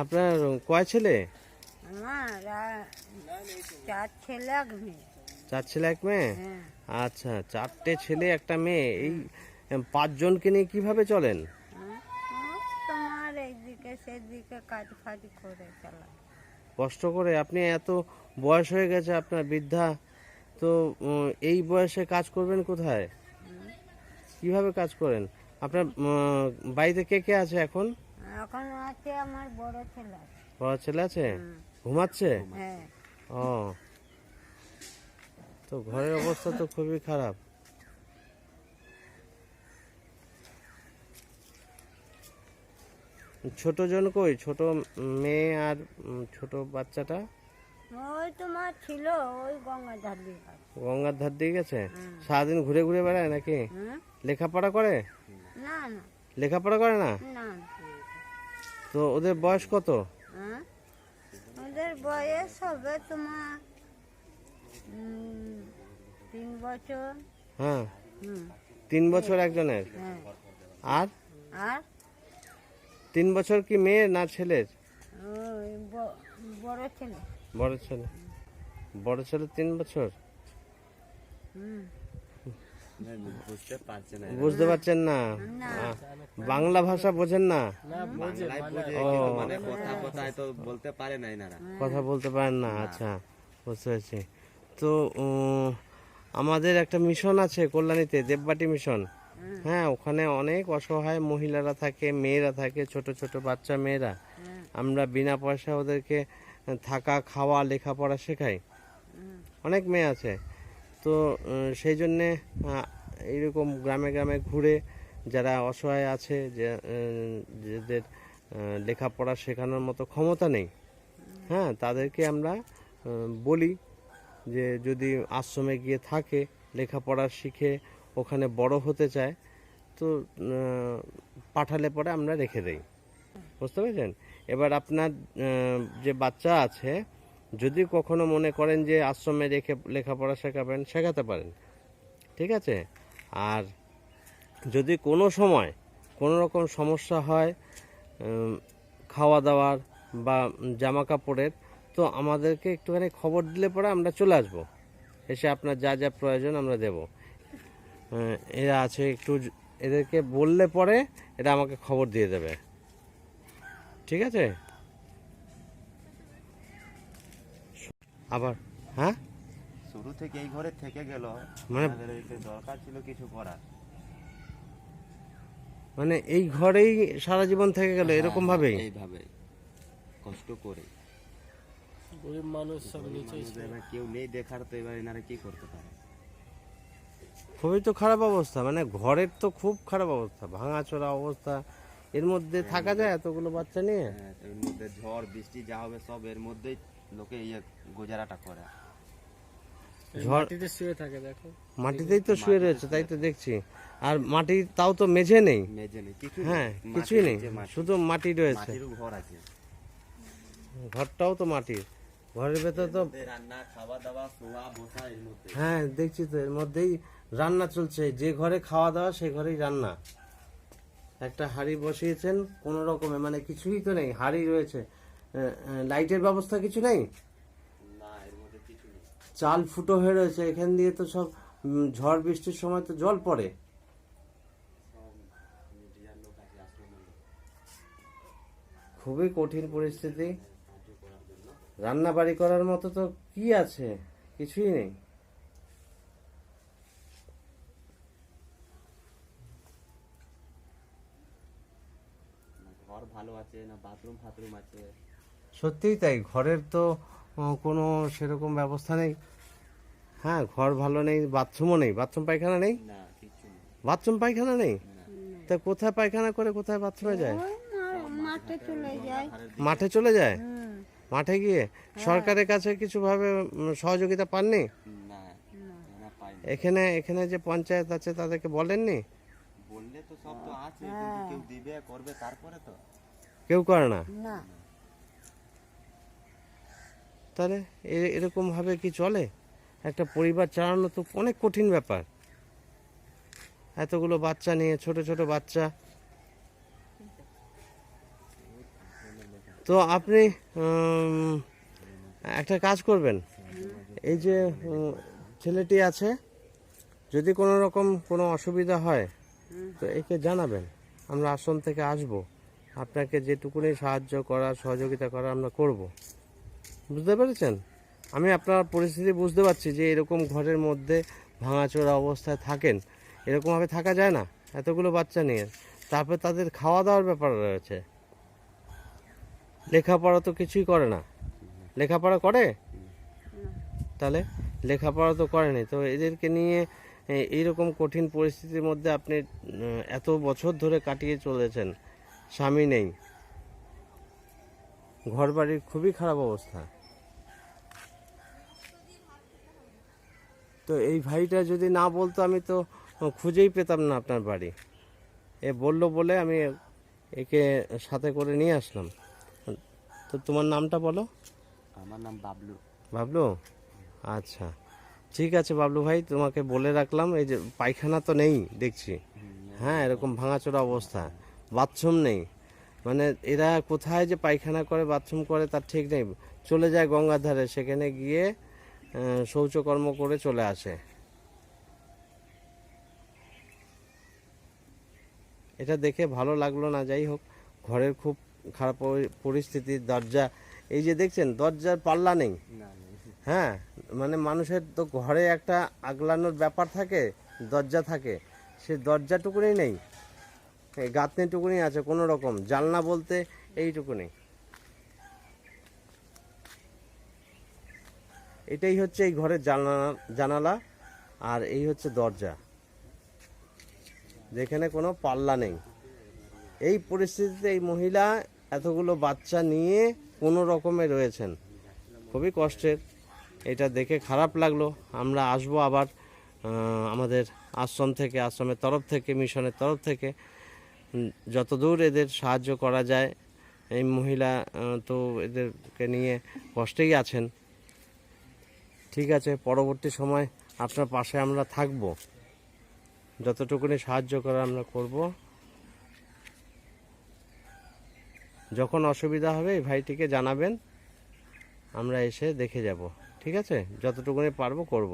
আপনার কয় ছেলে? আমার চার ছেলে এক মেয়ে। চার ছেলে এক মেয়ে? হ্যাঁ। আচ্ছা চারটে ছেলে একটা মেয়ে। এই পাঁচজনকে নিয়ে কীভাবে চলেন। তোমার এইদিকে সেদিকে কাজ ফাজ করে চালা। কষ্ট করে আপনি এত বয়স হয়ে গেছে আপনার বৃদ্ধা। তো এই বয়সে কাজ করবেন কোথায়? কীভাবে কাজ করেন? আপনার বাড়িতে কে কে আছে এখন? এখন আছে আমার বড় ছেলে। বড় ছেলে আছে? ঘুমাচ্ছে? হ্যাঁ। ও। তো ঘরের অবস্থা তো খুবই খারাপ। ছোট জন কই? ছোট মেয়ে আর ছোট বাচ্চাটা? ওই তোমার ছিল ওই গঙ্গাধার দিয়ে গঙ্গার ধার দিয়ে গেছে? সারাদিন ঘুরে ঘুরে বেড়ায় নাকি? লেখাপড়া করে? না না। লেখাপড়া করে না না। তো ওদের বয়স কত? হ্যাঁ? ওদের বয়স হবে তোমার তিন বছর। হ্যাঁ। তিন বছর একজনের? হ্যাঁ। আর? আর? তিন বছর কি মেয়ে না ছেলের? বড় ছেলে। বড় ছেলে। বড় ছেলে তিন বছর? হুম। বুঝতে পারছেন না? না। বাংলা ভাষা বোঝেন না? কথা বলতে পারে না এনারা। কথা বলতে পারেন না আচ্ছা বুঝতে পেরেছি। তো আমাদের একটা মিশন আছে কল্যাণীতে দেববাটি মিশন। হ্যাঁ। ওখানে অনেক অসহায় মহিলারা থাকে মেয়েরা থাকে ছোট ছোট বাচ্চা মেয়েরা। আমরা বিনা পয়সা ওদেরকে থাকা খাওয়া লেখাপড়া শেখাই। অনেক মেয়ে আছে। তো সেই জন্যে এইরকম গ্রামে গ্রামে ঘুরে যারা অসহায় আছে যাদের লেখাপড়া শেখানোর মতো ক্ষমতা নেই হ্যাঁ তাদেরকে আমরা বলি যে, যদি আশ্রমে গিয়ে থাকে, লেখাপড়া শিখে ওখানে বড় হতে চায়, তো পাঠালে পরে আমরা রেখে দেই। বুঝতে পেরেছেন? এবার আপনার যে বাচ্চা আছে যদি কখনো মনে করেন যে আশ্রমে রেখে লেখাপড়া শেখাবেন, শেখাতে পারেন। ঠিক আছে? আর যদি কোনো সময় কোনো রকম সমস্যা হয় খাওয়া দাওয়ার বা জামা কাপড়ের তো আমাদেরকে একটুখানি খবর দিলে পরে আমরা চলে আসব। এসে আপনার যা যা প্রয়োজন আমরা দেব। এরা আছে একটু এদেরকে বললে পরে এটা আমাকে খবর দিয়ে দেবে। ঠিক আছে? আবার হ্যাঁ? শুরু থেকে এই ঘরে থেকে গেল। মানে- দরকার ছিল কিছু করার। মানে এই ঘরেই সারা জীবন থেকে গেল এরকম ভাবেই হ্যাঁ, এইভাবে। কষ্ট করে। গরিব মানুষ সব নিচে কেউ নেই দেখার তো এবার এনারা কি করতে পারে? খুবই তো খারাপ অবস্থা মানে ঘরের তো খুব খারাপ অবস্থা ভাঙাচোরা অবস্থা। এর মধ্যে থাকা যায় এতগুলো বাচ্চা নিয়ে? হ্যাঁ, এর মধ্যে ঝড় বৃষ্টি যা হবে সব এর মধ্যেই লোকে ইয়ে গুজারাটা করে। মাটিতে শুয়ে থাকে দেখো। মাটিতেই তো শুয়ে রয়েছে তাই তো দেখছি। আর মাটি তাও তো মেঝে নেই? মেঝে নেই কিছু হ্যাঁ কিছুই নেই শুধু মাটি রয়েছে। ঘর আছে। ঘরটাও তো মাটির। ঘরের ভেতর তো রান্না খাওয়া দাওয়া শোয়া বসা এর মধ্যে। হ্যাঁ দেখছি তো এর মধ্যেই রান্না চলছে। যে ঘরে খাওয়া দাওয়া সেই ঘরেই রান্না। একটা হাঁড়ি বসিয়েছেন কোনো রকমে মানে কিছুই তো নেই হাঁড়ি রয়েছে। লাইটের ব্যবস্থা কিছু নেই? চাল ফুটো হয়ে রয়েছে এখান দিয়ে তো সব ঝড় বৃষ্টির সময় তো জল পড়ে। খুবই কঠিন পরিস্থিতি। রান্না বাড়ি করার মতো তো কি আছে? কিছুই নেই। ঘর ভালো আছে না বাথরুম ফাথরুম আছে। সত্যিই তাই ঘরের তো কোনো সেরকম ব্যবস্থা নেই। হ্যাঁ ঘর ভালো নেই বাথরুমও নেই। বাথরুম পায়খানা নেই? বাথরুম পায়খানা নেই? তা কোথায় পায়খানা করে কোথায় বাথরুমে যায়? মাঠে চলে যায়। মাঠে চলে যায়? হুম। মাঠে গিয়ে? সরকারের কাছে কিছুভাবে সহযোগিতা পাননি? এখানে এখানে যে পঞ্চায়েত আছে তাদেরকে বলেননি? বললে তো সব তো আছে কিন্তু কেউ দিবে করবে তারপরে তো। কেউ করে না? না। তাহলে এ- এরকম ভাবে কি চলে? একটা পরিবার চালানো তো অনেক কঠিন ব্যাপার। এতগুলো বাচ্চা নিয়ে, ছোট ছোট বাচ্চা। তো আপনি একটা কাজ করবেন। এই যে ছেলেটি আছে, যদি কোনো রকম কোনো অসুবিধা হয়, তো একে জানাবেন। আমরা আসন থেকে আসব। আপনাকে যেটুকুনি সাহায্য করা, সহযোগিতা করা আমরা করব। বুঝতে পেরেছেন? আমি আপনার পরিস্থিতি বুঝতে পারছি যে এরকম ঘরের মধ্যে ভাঙাচোরা অবস্থায় থাকেন, এরকমভাবে থাকা যায় না এতগুলো বাচ্চা নিয়ে। তারপরে তাদের খাওয়া দাওয়ার ব্যাপার রয়েছে। লেখাপড়া তো কিছুই করে না। লেখাপড়া করে? তাহলে লেখাপড়া তো করেনি। তো এদেরকে নিয়ে এইরকম কঠিন পরিস্থিতির মধ্যে আপনি এত বছর ধরে কাটিয়ে চলেছেন, স্বামী নেই। ঘর বাড়ির খুবই খারাপ অবস্থা। তো এই ভাইটা যদি না বলতো আমি তো খুঁজেই পেতাম না আপনার বাড়ি। এ বলল বলে আমি একে সাথে করে নিয়ে আসলাম। তো তোমার নামটা বলো? আমার নাম বাবলু। বাবলু? আচ্ছা। ঠিক আছে বাবলু ভাই তোমাকে বলে রাখলাম এই যে পায়খানা তো নেই দেখছি। হ্যাঁ এরকম ভাঙাচোরা অবস্থা। বাথরুম নেই। মানে এরা কোথায় যে পায়খানা করে বাথরুম করে তার ঠিক নেই। চলে যায় গঙ্গার ধারে সেখানে গিয়ে শৌচকর্ম করে চলে আসে। এটা দেখে ভালো লাগল না যাই হোক ঘরের খুব খারাপ পরি- পরিস্থিতি দরজা। এই যে দেখছেন দরজার পাল্লা নেই। হ্যাঁ মানে মানুষের তো ঘরে একটা আগলানোর ব্যাপার থাকে দরজা থাকে। সে দরজাটুকুনি নেই এই গাঁথনিটুকুনি আছে কোনো রকম জানলা বলতে এইটুকুনি। এটাই হচ্ছে এই ঘরের জানালা জানালা আর এই হচ্ছে দরজা। যেখানে কোনো পাল্লা নেই। এই পরিস্থিতিতে এই মহিলা এতগুলো বাচ্চা নিয়ে কোনো রকমে রয়েছেন। খুবই কষ্টের। এটা দেখে খারাপ লাগল। আমরা আসব আবার আমাদের আশ্রম থেকে, আশ্রমের তরফ থেকে, মিশনের তরফ থেকে। যতদূর এদের সাহায্য করা যায়, এই মহিলা তো এদেরকে নিয়ে কষ্টেই আছেন। ঠিক আছে পরবর্তী সময় আপনার পাশে আমরা থাকব। যতটুকুনি সাহায্য করা আমরা করব। যখন অসুবিধা হবে এই ভাইটিকে জানাবেন। আমরা এসে দেখে যাব। ঠিক আছে? যতটুকুনি পারব করব।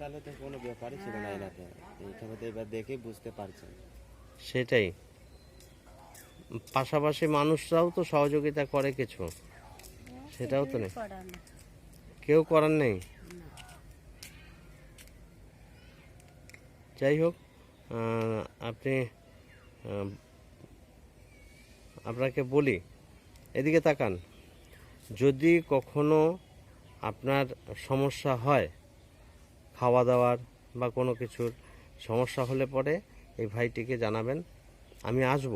তাহলে তো কোনো ব্যাপারই ছিল না এনাতে এইখানে তো এবার দেখে বুঝতে পারছেন। সেটাই। পাশাপাশি মানুষরাও তো সহযোগিতা করে কিছু। সেটাও তো নেই। কেউ করার নেই? যাই হোক আপনি আপনাকে বলি এদিকে তাকান। যদি কখনো আপনার সমস্যা হয় খাওয়া দাওয়ার বা কোনো কিছুর সমস্যা হলে পরে এই ভাইটিকে জানাবেন আমি আসব।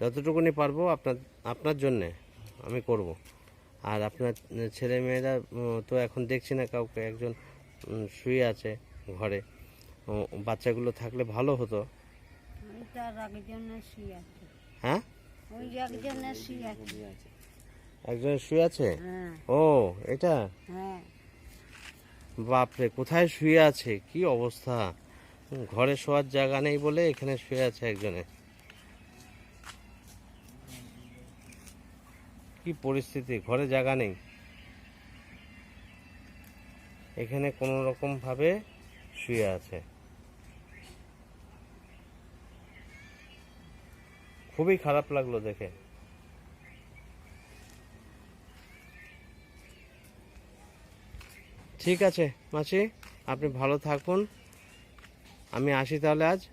যতটুকুনি পারব আপনার আপনার জন্যে আমি করব। আর আপনার ছেলে মেয়েরা তো এখন দেখছি না কাউকে একজন শুয়ে আছে ঘরে। ও, বাচ্চাগুলো থাকলে ভালো হতো। হ্যাঁ? একজন শুয়ে আছে? হ্যাঁ। ও এটা? হ্যাঁ। বাপরে কোথায় শুয়ে আছে? কি অবস্থা? ঘরে শোয়ার জায়গা নেই বলে এখানে শুয়ে আছে একজনে। কি পরিস্থিতি? ঘরে জায়গা নেই। এখানে কোনো রকম ভাবে শুয়ে আছে। খুবই খারাপ লাগল দেখে। ঠিক আছে, মাসি, আপনি ভালো থাকুন। আমি আসি তাহলে আজ।